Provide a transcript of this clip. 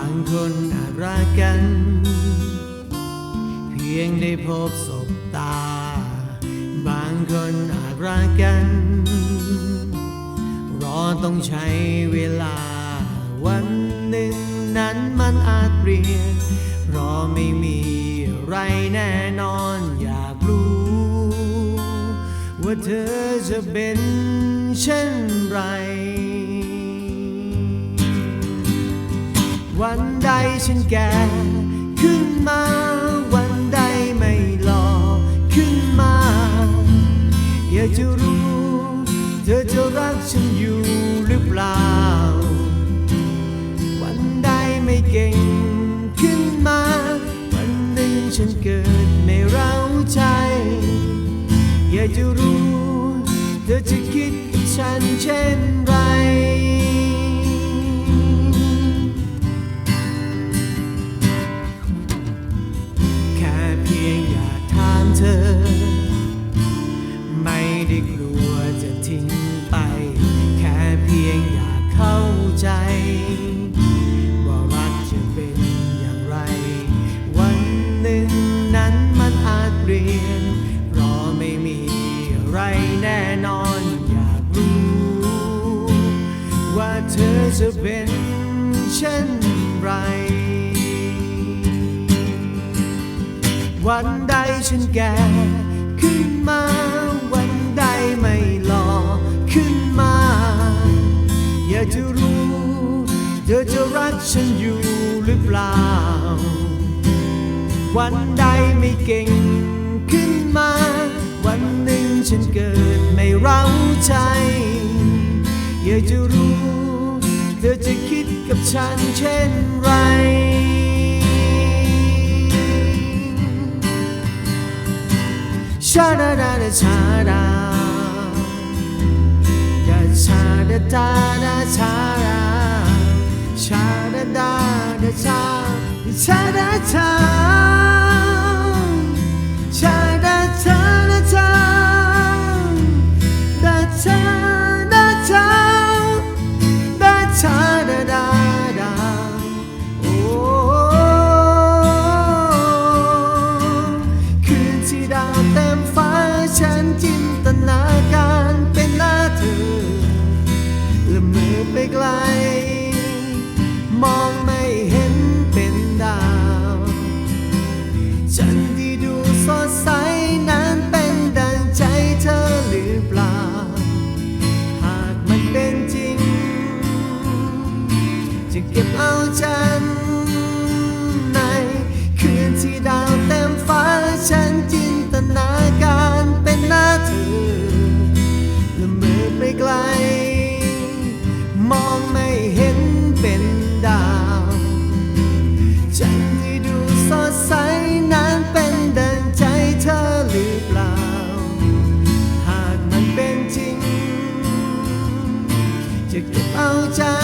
างคนอาจรักกัน เพียงได้พบศบตา บางคนอาจรักกัน รอต้องใช้เวลา วันหนึ่งนั้นมันอาจเปลี่ยนราะไม่มีอะไรแน่นอนอยากรู้ ว่าเธอจะเป็นเช่นไร วันใดฉันแก่ขึ้นมา วันใดไม่หล่อขึ้นมา อยากจะรู้ เธอจะรักฉันอยู่หรือเปล่า วันใดไม่เก่งขึ้นมา วันหนึ่งฉันเกิดไม่เร้าใจ อยากจะรู้ เธอจะคิดกับฉันเช่น เพียงอยากถามเธอ ไม่ได้กลัวจะทิ้งไป แค่เพียงอยากเข้าใจ ว่ารักจะเป็นอย่างไร วันหนึ่งนั้นมันอาจเปลี่ยน เพราะไม่มีอะไรแน่นอนอยากรู้ ว่าเธอจะเป็นเช่นไร วันใดฉันแก่ขึ้นมา วันใดไม่หล่อขึ้นมา อยากจะรู้ เธอจะรักฉันอยู่หรือเปล่า วันใดไม่เก่งขึ้นมา วันหนึ่งฉันเกิดไม่เร้าใจ อยากจะรู้ เธอจะคิดกับฉันเช่นไร ชาดาดาดาชาดาดาชาดาดาดา time.